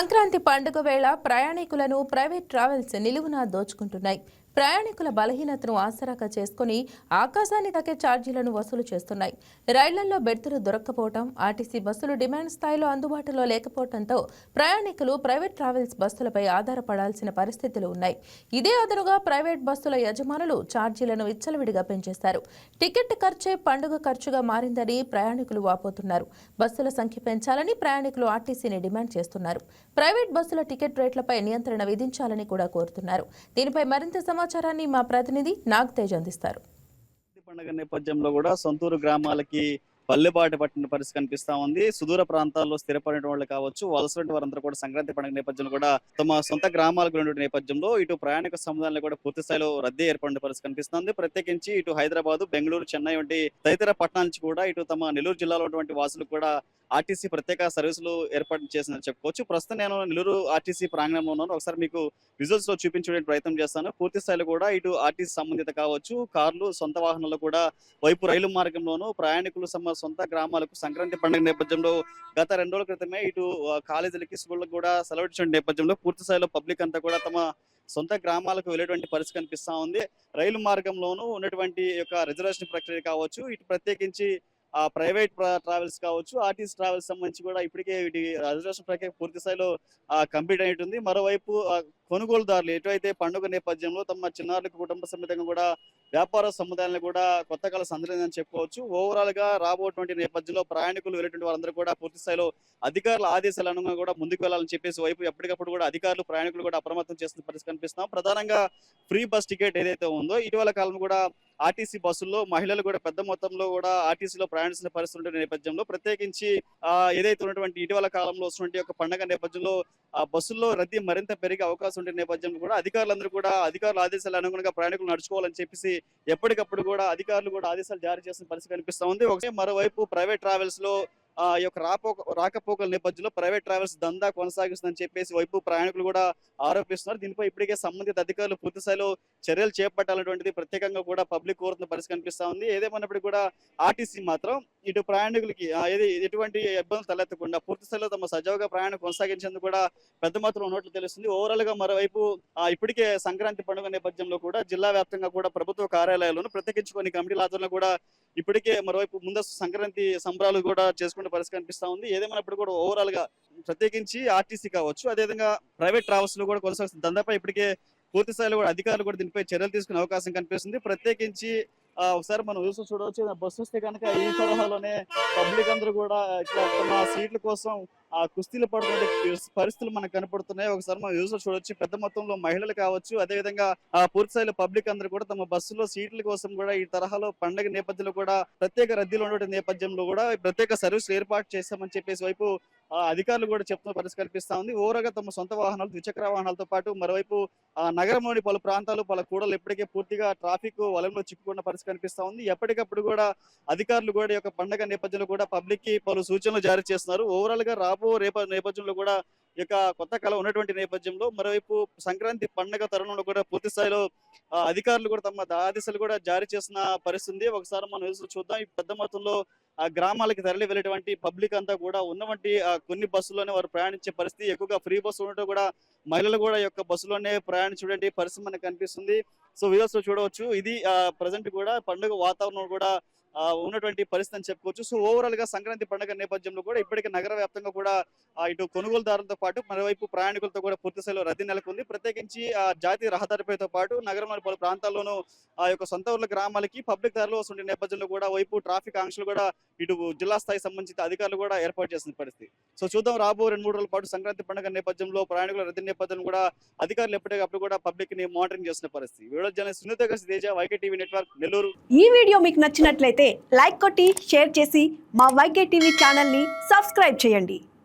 సంక్రాంతి పండుగ వేళ ప్రయాణికులను ప్రైవేట్ ట్రావెల్స్ నిలువున దోచుకుంటున్నాయి. ప్రయాణికుల బలహీనతను ఆసరాగా చేసుకుని ఆకాశాన్ని తగ్గే ఛార్జీలను వసూలు చేస్తున్నాయి. రైళ్ళలో బెర్తులు దొరక్కపోవడం ఆర్టీసీ బస్సులు డిమాండ్ స్థాయిలో అందుబాటులో లేకపోవడంతో ప్రయాణికులు ప్రైవేట్ ట్రావెల్స్ బస్సులపై ఆధారపడాల్సిన పరిస్థితులు ఉన్నాయి. ఇదే అదనుగా ప్రైవేట్ బస్సుల యజమానులు ఛార్జీలను విచ్చలవిడిగా పెంచేశారు. టికెట్ ఖర్చే పండుగ ఖర్చుగా మారిందని ప్రయాణికులు వాపోతున్నారు. బస్సుల సంఖ్య పెంచాలని ప్రయాణికులు ఆర్టీసీని డిమాండ్ చేస్తున్నారు. ప్రైవేట్ బస్సుల టికెట్ రేట్లపై నియంత్రణ విధించాలని కూడా కోరుతున్నారు. దీనిపై మరింత సమాచారాన్ని మా ప్రతినిధి నాగ్ తేజ్ అందిస్తారు. పండుగ నేపథ్యంలో కూడా సొంతూరు గ్రామాలకి పల్లెబాట పట్టిన పరిస్థితి కనిపిస్తా ఉంది. సుదూర ప్రాంతాల్లో స్థిరపడిన వాళ్ళు కావచ్చు వలసటువంటి వారందరూ కూడా సంక్రాంతి పండుగ నేపథ్యంలో కూడా తమ సొంత గ్రామాలకు ఉన్నటువంటి నేపథ్యంలో ఇటు ప్రయాణిక సముదాయాలు కూడా పూర్తి స్థాయిలో రద్దీ ఏర్పడిన పరిస్థితి కనిపిస్తుంది. ప్రత్యేకించి ఇటు హైదరాబాద్ బెంగళూరు చెన్నై వంటి తదితర పట్టణాల నుంచి కూడా ఇటు తమ నెల్లూరు జిల్లాలో ఉన్నటువంటి వాసులు కూడా ఆర్టీసీ ప్రత్యేక సర్వీసులు ఏర్పాటు చేసిందని చెప్పుకోవచ్చు. ప్రస్తుతం నేను నెల్లూరు ఆర్టీసీ ప్రాంగణంలో ఉన్నాను. ఒకసారి మీకు విజువల్స్లో చూపించడానికి ప్రయత్నం చేస్తాను. పూర్తి స్థాయిలో కూడా ఇటు ఆర్టీసీ సంబంధిత కావచ్చు కార్లు సొంత వాహనాలు కూడా వైపు రైలు మార్గంలోను ప్రయాణికులు తమ సొంత గ్రామాలకు సంక్రాంతి పండుగ నేపథ్యంలో గత రెండు రోజుల క్రితమే ఇటు కాలేజీలకి స్కూళ్ళకు కూడా సెలవు ఇచ్చిన నేపథ్యంలో పూర్తి స్థాయిలో పబ్లిక్ అంతా కూడా తమ సొంత గ్రామాలకు వెళ్ళేటువంటి పరిస్థితి కనిపిస్తా ఉంది. రైలు మార్గంలోనూ ఉన్నటువంటి యొక్క రిజర్వేషన్ ప్రక్రియ కావచ్చు ఇటు ప్రత్యేకించి ఆ ప్రైవేట్ ట్రావెల్స్ కావచ్చు ఆర్టీసీ ట్రావెల్స్ సంబంధించి కూడా ఇప్పటికే వీటి రిజర్వేషన్ ప్రక్రియ పూర్తి స్థాయిలో కంప్లీట్ అయినట్టుంది. మరోవైపు కొనుగోలుదారులు ఎటువైతే పండుగ నేపథ్యంలో తమ చిన్నారులకు కుటుంబ సమేతంగా కూడా వ్యాపార సముదాయాలను కూడా కొత్త కాల సందలేదని చెప్పుకోవచ్చు. ఓవరాల్గా రాబోటువంటి నేపథ్యంలో ప్రయాణికులు వెళ్ళేటువంటి వారందరూ కూడా పూర్తి స్థాయిలో అధికారుల ఆదేశాల అనుగుణంగా కూడా ముందుకు వెళ్ళాలని చెప్పేసి వైపు ఎప్పటికప్పుడు కూడా అధికారులు ప్రయాణికులు కూడా అప్రమత్తం చేస్తున్న పరిస్థితి కనిపిస్తున్నాం. ప్రధానంగా ఫ్రీ బస్ టికెట్ ఏదైతే ఉందో ఇటీవల కాలం కూడా ఆర్టీసీ బస్సుల్లో మహిళలు కూడా పెద్ద మొత్తంలో కూడా ఆర్టీసీలో ప్రయాణిస్తున్న పరిస్థితి ఉండే నేపథ్యంలో ప్రత్యేకించి ఏదైతే ఉన్నటువంటి ఇటీవల కాలంలో వస్తున్నటువంటి ఒక పండగ నేపథ్యంలో ఆ బస్సుల్లో రద్దీ మరింత పెరిగే అవకాశం చేస్తుంటే నేపథ్యంలో కూడా అధికారులందరూ కూడా అధికారుల ఆదేశాల అనుగుణంగా ప్రయాణికులు నడుచుకోవాలని చెప్పేసి ఎప్పటికప్పుడు కూడా అధికారులు కూడా ఆదేశాలు జారీ చేసిన పరిస్థితి కనిపిస్తూ ఉంది. ఒకటే మరోవైపు ప్రైవేట్ ట్రావెల్స్లో ఈ యొక్క రాపోక రాకపోకల నేపథ్యంలో ప్రైవేట్ ట్రావెల్స్ దందా కొనసాగిస్తుందని చెప్పేసి వైపు ప్రయాణికులు కూడా ఆరోపిస్తున్నారు. దీనిపై ఇప్పటికే సంబంధిత అధికారులు పూర్తి స్థాయిలో చర్యలు చేపట్టాలనేటువంటిది ప్రత్యేకంగా కూడా పబ్లిక్ కోరుతున్న పరిస్థితి కనిపిస్తా ఉంది. ఏదేమన్నప్పటికీ కూడా ఆర్టీసీ మాత్రం ఇటు ప్రయాణికులకి ఏది ఎటువంటి ఇబ్బందులు తలెత్తకుండా పూర్తి స్థాయిలో తమ సజావుగా ప్రయాణం కొనసాగించేందుకు కూడా పెద్ద మాత్రం ఉన్నట్లు తెలుస్తుంది. ఓవరాల్గా మరోవైపు ఆ, ఇప్పటికే సంక్రాంతి పండుగ నేపథ్యంలో కూడా జిల్లా వ్యాప్తంగా కూడా ప్రభుత్వ కార్యాలయాలను ప్రత్యేకించుకొని కమిటీల ఆధ్వర్యంలో కూడా ఇప్పటికే మరోవైపు ముందస్తు సంక్రాంతి సంబరాలు కూడా చేసుకునే పరిస్థితి కనిపిస్తా ఉంది. ఏదేమైనప్పుడు కూడా ఓవరాల్గా ప్రత్యేకించి ఆర్టీసీ కావచ్చు అదేవిధంగా ప్రైవేట్ ట్రావెల్స్లో కూడా కొనసాగుతుంది. దందాపై ఇప్పటికే పూర్తి స్థాయిలో కూడా అధికారులు కూడా దీనిపై చర్యలు తీసుకునే అవకాశం కనిపిస్తుంది. ప్రత్యేకించి ఒకసారి మనం చూసి చూడవచ్చు. బస్సు వస్తే కనుక ఈ తరహాలోనే పబ్లిక్ అందరూ కూడా ఇట్లా తమ సీట్ల కోసం ఆ కుస్తీలు పడుతున్న పరిస్థితులు మనకు కనపడుతున్నాయి. ఒకసారి మనం యూజర్ చూడొచ్చు పెద్ద మొత్తంలో మహిళలు కావచ్చు అదేవిధంగా ఆ పూర్తి స్థాయిలో పబ్లిక్ అందరూ కూడా తమ బస్సులో సీట్ల కోసం కూడా ఈ తరహాలో పండగ నేపథ్యంలో కూడా ప్రత్యేక రద్దీలో ఉండే నేపథ్యంలో కూడా ప్రత్యేక సర్వీసులు ఏర్పాటు చేస్తామని చెప్పేసి వైపు అధికారులు కూడా చెప్తున్న పరిస్థితి కల్పిస్తా ఉంది. ఓవరాల్గా తమ సొంత వాహనాలు ద్విచక్ర వాహనాలతో పాటు మరోవైపు ఆ నగరంలోని పలు ప్రాంతాలు పలు కూడలు ఇప్పటికే పూర్తిగా ట్రాఫిక్ వలంలో చిక్కుకున్న పరిస్థితి కనిపిస్తా ఉంది. ఎప్పటికప్పుడు కూడా అధికారులు కూడా ఈ యొక్క పండగ నేపథ్యంలో కూడా పబ్లిక్కి పలు సూచనలు జారీ చేస్తున్నారు. ఓవరాల్గా రాబో రేప నేపథ్యంలో కూడా ఈ యొక్క కొత్త కళ ఉన్నటువంటి నేపథ్యంలో మరోవైపు సంక్రాంతి పండగ తరుణంలో కూడా పూర్తి స్థాయిలో అధికారులు కూడా తమ ఆదేశాలు కూడా జారీ చేసిన పరిస్థితి ఉంది ఒకసారి మనం చూద్దాం. ఈ పెద్ద మొత్తంలో ఆ గ్రామాలకి తరలి వెళ్ళేటువంటి పబ్లిక్ అంతా కూడా ఉన్నటువంటి కొన్ని బస్సుల్లోనే వారు ప్రయాణించే పరిస్థితి. ఎక్కువగా ఫ్రీ బస్సు ఉండటం కూడా మహిళలు కూడా యొక్క బస్సులోనే ప్రయాణించే పరిస్థితి మనకు కనిపిస్తుంది. సో వీడియోస్లో చూడవచ్చు. ఇది ప్రజెంట్ కూడా పండుగ వాతావరణం కూడా ఉన్నటువంటి పరిస్థితి అని చెప్పుకోవచ్చు. సో ఓవరాల్గా సంక్రాంతి పండుగ నేపథ్యంలో కూడా ఇప్పటికే నగర వ్యాప్తంగా కూడా ఇటు కొనుగోలుదారులతో పాటు మరోవైపు ప్రయాణికులతో కూడా పూర్తి స్థాయిలో రద్దీ నెలకొంది. ప్రత్యేకించి ఆ జాతీయ రహదారిపైతో పాటు నగరంలోని పలు ప్రాంతాల్లోనూ ఆ యొక్క సొంత ఊర్ల గ్రామాలకి పబ్లిక్ దారిలో వస్తుండే నేపథ్యంలో కూడా వైపు ట్రాఫిక్ ఆంక్షలు కూడా ఇటు జిల్లా స్థాయి సంబంధించిన అధికారులు కూడా ఏర్పాటు చేసిన పరిస్థితి. సో చూద్దాం రాబో రెండు మూడు రోజుల పాటు సంక్రాంతి పండుగ నేపథ్యంలో ప్రయాణికుల రద్దీ నేపథ్యంలో కూడా అధికారులు ఎప్పటికప్పుడు కూడా పబ్లిక్ని మానిటరింగ్ చేసిన పరిస్థితి. Video journalist Sunitha గసి Teja YK TV network Nellore. ఈ వీడియో మీకు నచ్చినట్లయితే లైక్ కొట్టి షేర్ చేసి మా వైకే టీవీ ఛానల్ని సబ్స్క్రైబ్ చేయండి.